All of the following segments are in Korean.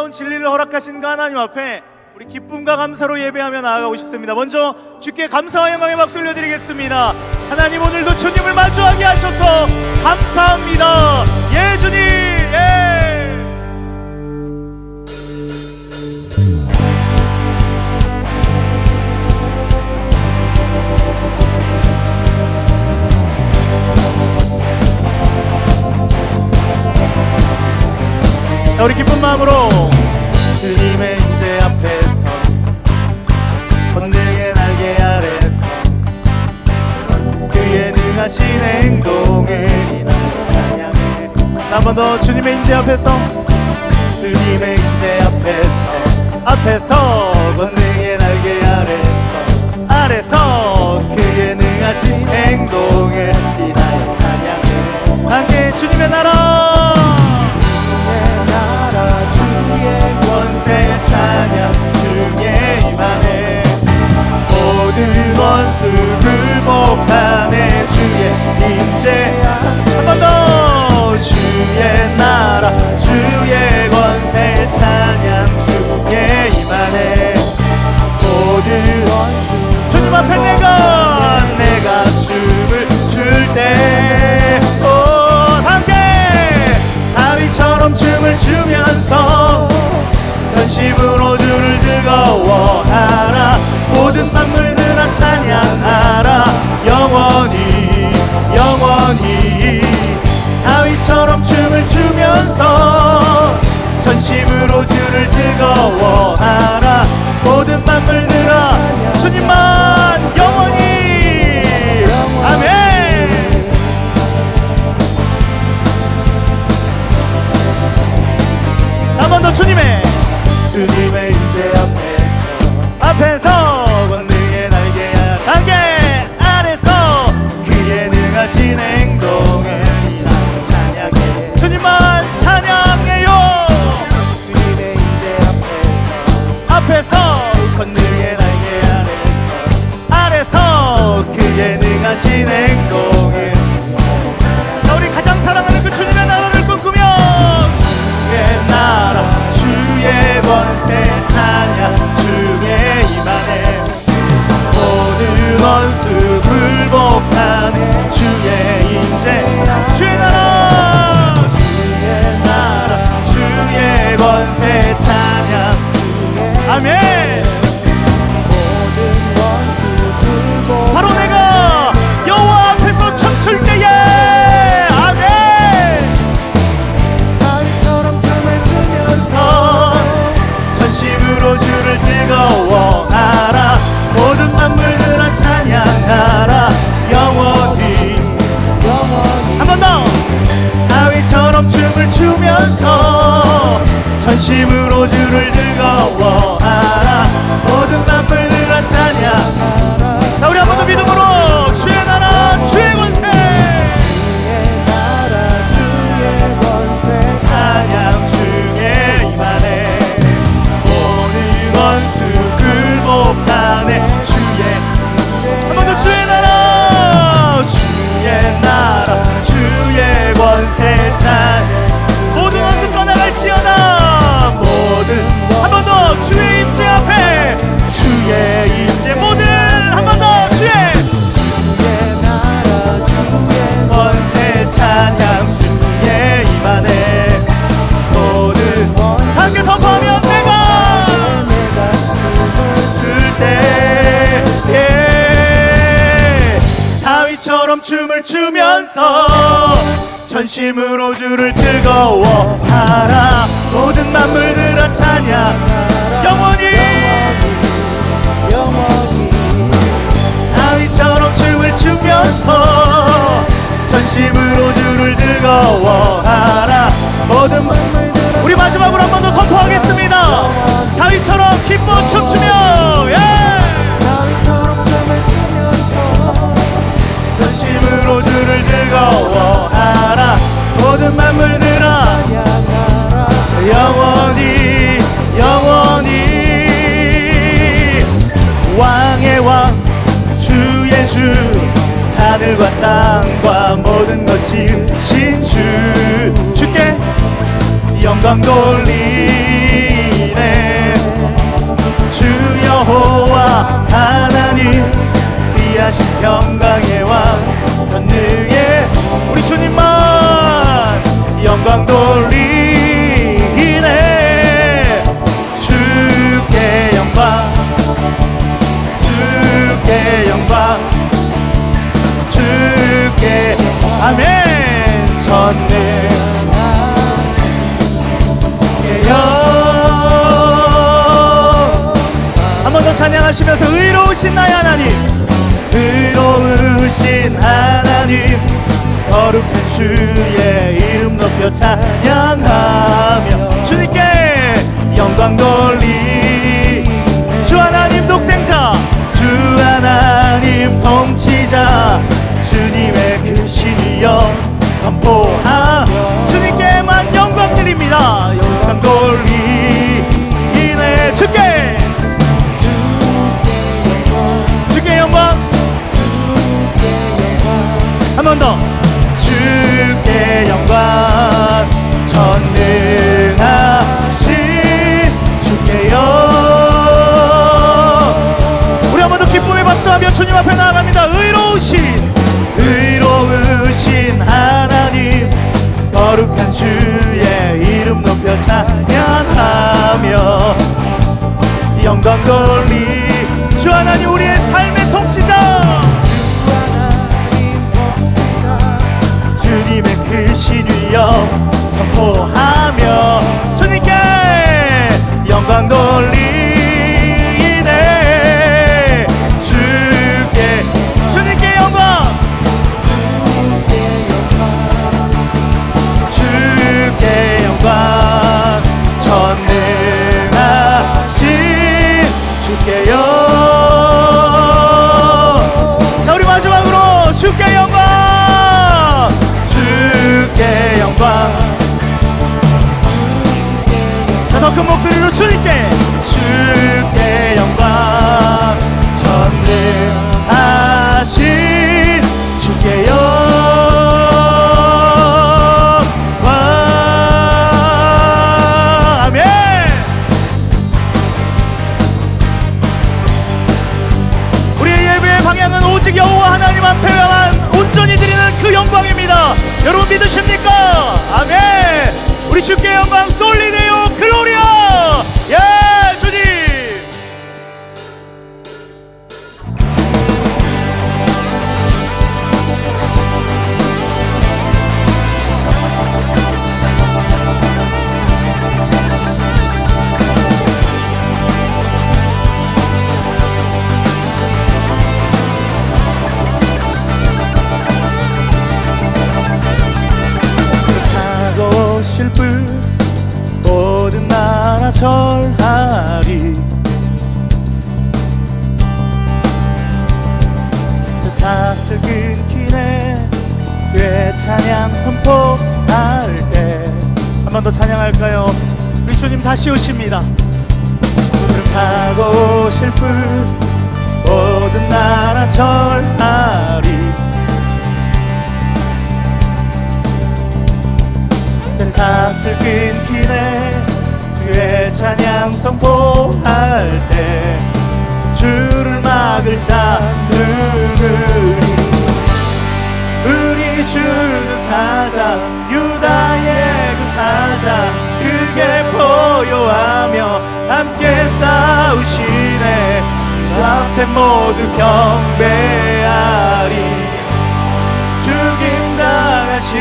놀라운 진리를 허락하신 그 하나님 앞에 우리 기쁨과 감사로 예배하며 나아가고 싶습니다. 먼저 주께 감사와 영광의 박수 올려드리겠습니다. 하나님 오늘도 주님을 마주하게 하셔서 감사합니다. 예 주님 앞에서 주님의 임재 앞에서 앞에서 권능의 날개 아래서 아래서 그의 능하신 행동을 인하여 찬양해. 함께 주님의 나라! 주의 나라 주의 권세 찬양 주의 임하네. 모든 원수 굴복하네 주의 임재 한번더 주의 나라 주의 권세 찬양 주의 임하네. 모든 원수 주님 앞에 내가 내가 춤을 출때 함께 다윗처럼 춤을 추면서 전심으로 주를 즐거워하라. 모든 만물들아 찬양하라. 영원히 영원히 다윗처럼 춤을 추면서 전심으로 주를 즐거워하라. 모든 만물들아 주님만 영원히. 아멘. 한 번 더 주님의 찬 모든 원수 떠나갈지어다 모든 한 번 더 주의 임재 앞에 주의 임재 모든 한 번 더 주의 권세 찬양 주의 임하네 모든 함께 선포하면 내가 들때 예. 다윗처럼 춤을 추면서 전심으로 주를 즐거워하라. 모든 만물들아 찬양 영원히. 다윗처럼 춤을 추면서 맘을 들어. 영원히 영원히. 왕의 왕 주의 주 하늘과 땅과 모든 것 지은 신주. 주께 영광 돌리네. 주 여호와 하나님 귀하신 영광의 영광 돌리네. 주께 영광 주께 영광 주께 아멘. 전능 찬양하시면서 의로우신 나의 하나님. 의로운 우신 하나님 거룩한 주의 이름 높여 찬양하며 주님께 영광 돌리. 주 하나님 독생자 주 하나님 통치자 주님의 그 신이여 선포 주님 앞에 나아갑니다. 의로우신 의로우신 하나님. 거룩한 주의 이름 높여 찬양하며 영광 돌리 주 하나님 우리 찬양 선포할 때 한 번 더 찬양할까요? 우리 주님 다시 오십니다. 하고 싶은 모든 나라 절하리. 그 사슬 끊기네. 그의 찬양 선포할 때 모두 경배하리. 죽임 당하신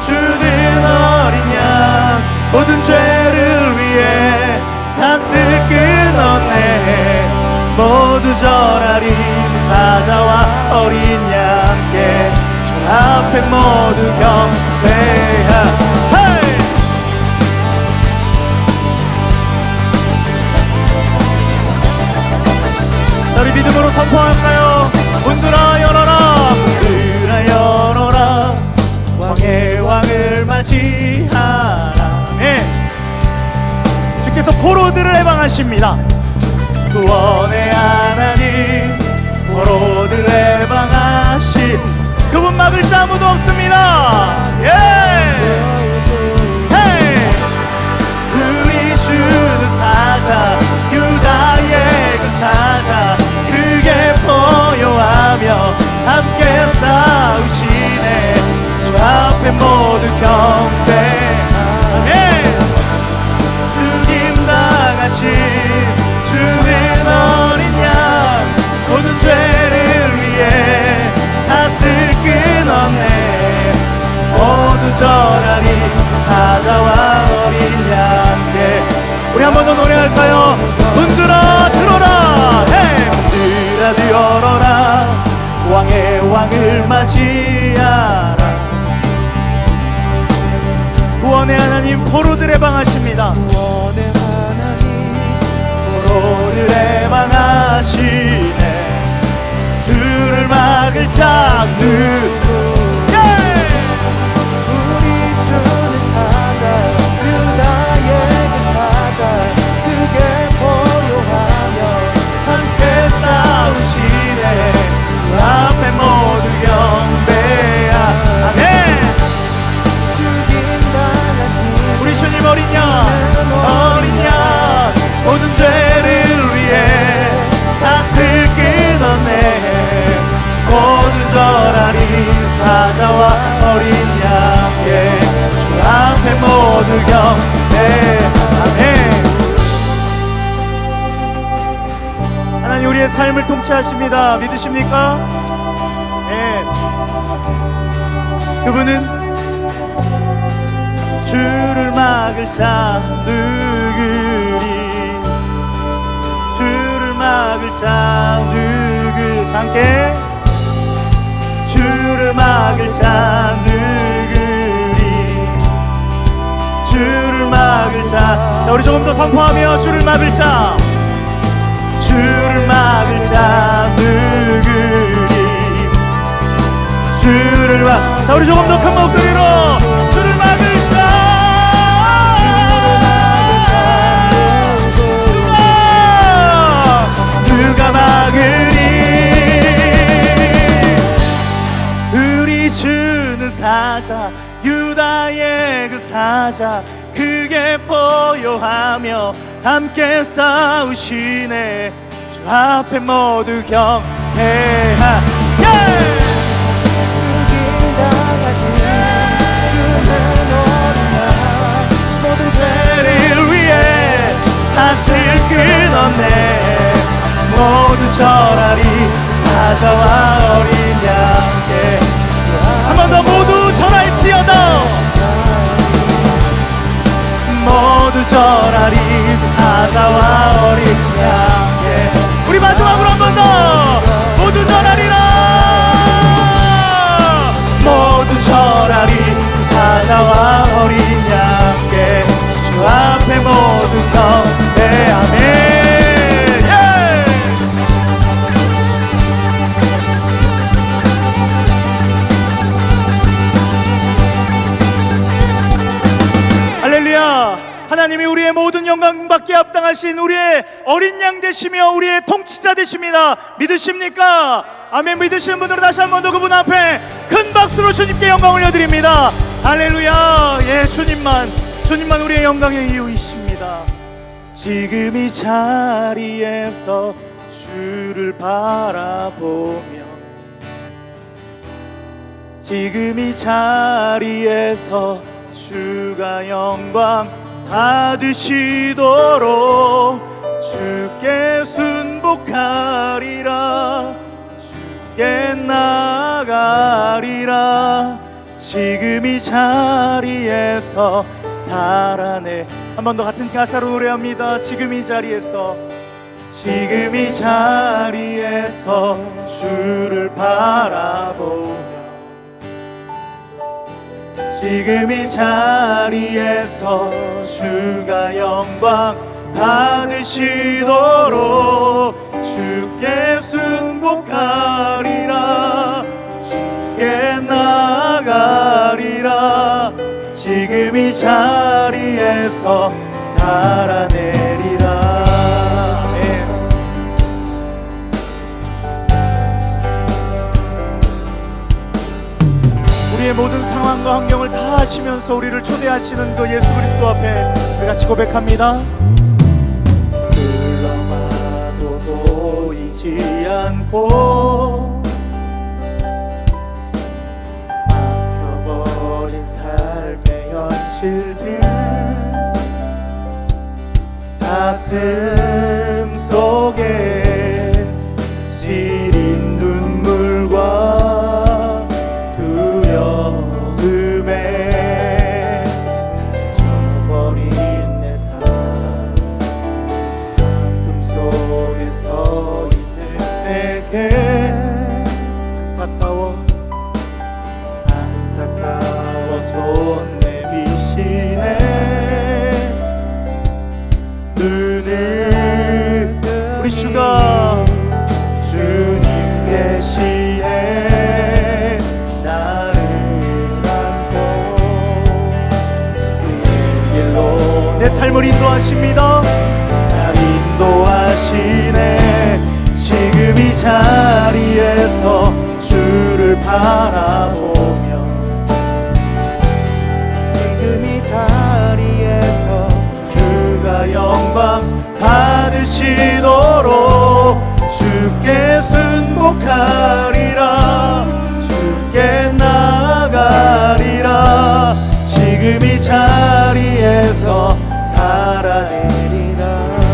주는 어린 양 모든 죄를 위해 사슬 끊었네. 모두 절하리 사자와 어린 양께 주 앞에 모두 경배하. 헤 믿음으로 선포할까요? 문들아 열어라. 문들아 열어라. 왕의 왕을 맞이하라. 네. 주께서 포로들을 해방하십니다. 구원의 하나님 포로들을 해방하신 그분 막을 자 아무도 없습니다. 예! 우리 주는 사자 보여하며 함께 싸우시네. 주 앞에 모두 경배하네 죽임 당하신 주는 어린 양 모든 죄를 위해 사슬 끊었네. 모두 절하리 사자와 어린 양께. 우리 한 번 더 노래할까요? 문들아 들어라. 헤이! 열어라 왕을 맞이하라. 구원의 하나님 포로들의 방하십니다. 원의 하나님 포로들의 방하시네. 주를 막을 자는 예! 삶을 통치하십니다. 믿으십니까? 네 그분은 주를 막을 자 누구리? 주를 막을 자 누구? 잠께? 주를 막을 자 누구리? 주를 막을 자. 자, 우리 조금 더 선포하며 주를 막을 자 주를 막을 자 누구리 주를 막. 자 우리 조금 더 큰 목소리로 주를 막을 자. 누가 누가 막으리? 우리 주는 사자 유다의 그 사자 크게 보여하며 함께 싸우시네. 주 앞에 모두 경배하. 예! 주는 어린양 모든 죄를 위해 사슬 끊었네. 모두 절하리 사자와 어린 양께. 한 번 더 모두 절할지어다 모두 절하리 사자와 어린 양께 우리 마지막으로 한 번 더. 모두 절하리라. 모두 절하리 합당하신 우리의 어린 양 되시며 우리의 통치자 되십니다. 믿으십니까? 아멘. 믿으시는 분들은 다시 한 번 더 그분 앞에 큰 박수로 주님께 영광 올려드립니다. 할렐루야. 예 주님만 주님만 우리의 영광의 이유이십니다. 지금 이 자리에서 주를 바라보며 지금 이 자리에서 주가 영광 받으시도록 주께 순복하리라. 주께 나가리라. 지금 이 자리에서 살아내. 한 번 더 같은 가사로 노래합니다. 지금 이 자리에서. 지금 이 자리에서 주를 바라보며 지금 이 자리에서 주가 영광 받으시도록 주께 순복하리라. 주께 나가리라. 지금 이 자리에서 살아내 상황과 환경을 다 아시면서 우리를 초대하시는 그 예수 그리스도 앞에 우리 같이 고백합니다. 불러봐도 보이지 않고 막혀버린 삶의 현실들 가슴 속에 주를 바라보며 지금 이 자리에서 주가 영광 받으시도록 주께 순복하리라 주께 나가리라. 지금 이 자리에서 살아내리라.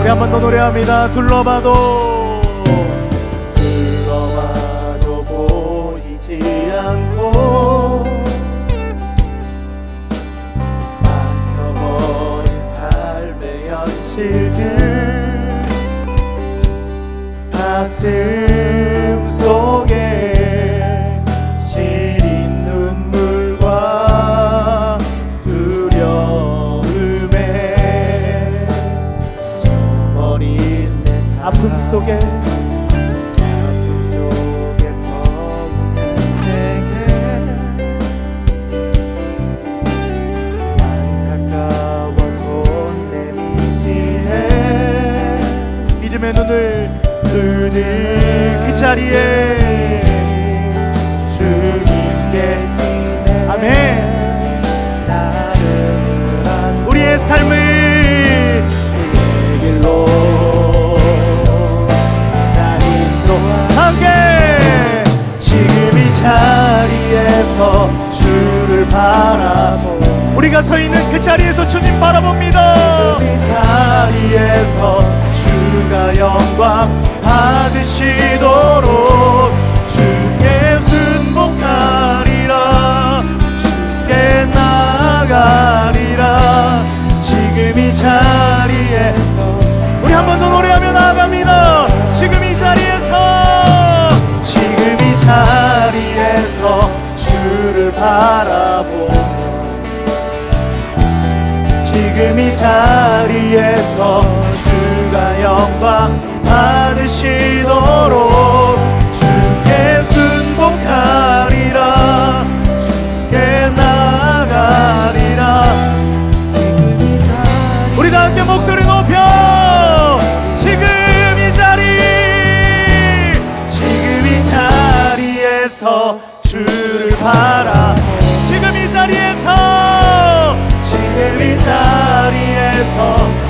우리 한 번 더 노래합니다. 둘러봐도 가 자리에서 주를 바라보. 우리가 서 있는 그 자리에서 주님 바라봅니다. 이 자리에서 주가 영광 받으시도록 주께 순복하리라. 주께 나가리라. 지금 이 자리에서 우리 한 번 더 노래하며 나아갑니다 지금 이 자리에서 주가 영광 받으시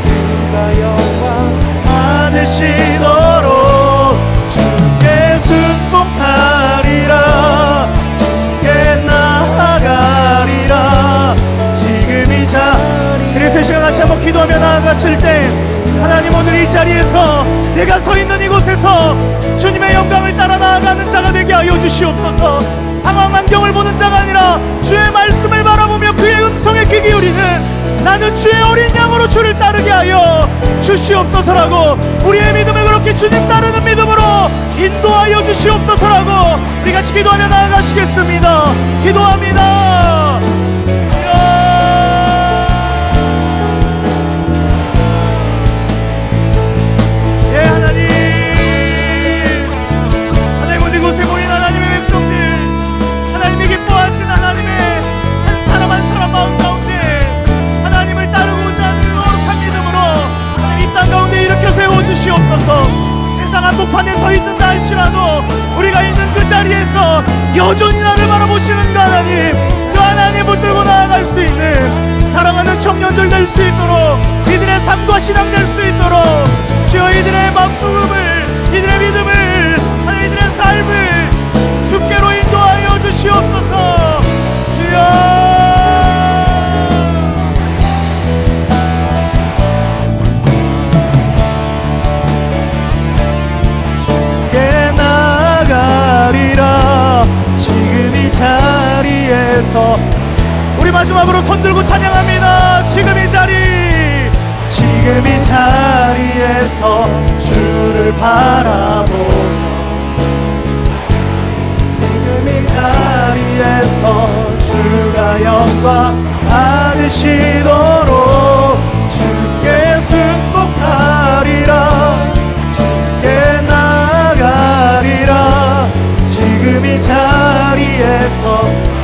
주가 영광 받으시도록 주께 순복하리라. 주께 나아가리라. 지금 이 자. 그래서 이 시간 같이 한번 기도하며 나아가실 때 하나님 오늘 이 자리에서 내가 서 있는 이곳에서 주님의 영광을 따라 나아가는 자가 되게 하여 주시옵소서. 상황 환경을 보는 자가 아니라 주의 말씀을 바라보며 그의 음성에 귀 기울이는 나는 주의 어린 양으로 주를 따르게 하여 주시옵소서라고 우리의 믿음을 그렇게 주님 따르는 믿음으로 인도하여 주시옵소서라고 우리 같이 기도하며 나아가시겠습니다. 기도합니다 주시옵소서. 세상 한복판에 서 있는다 할지라도 우리가 있는 그 자리에서 여전히 나를 바라보시는 그 하나님 그 하나님 붙들고 나아갈 수 있는 사랑하는 청년들 될 수 있도록 이들의 삶과 신앙 될 수 있도록 주여 이들의 마음을 이들의 믿음을 이들의 삶을 주께로 인도하여 주시옵소서. 주여 자리에서 우리 마지막으로 손 들고 찬양합니다. 지금 이 자리 지금 이 자리에서 주를 바라보며 지금 이 자리에서 주가 영광 받으시도록 주께 순복하 주님이 자리에서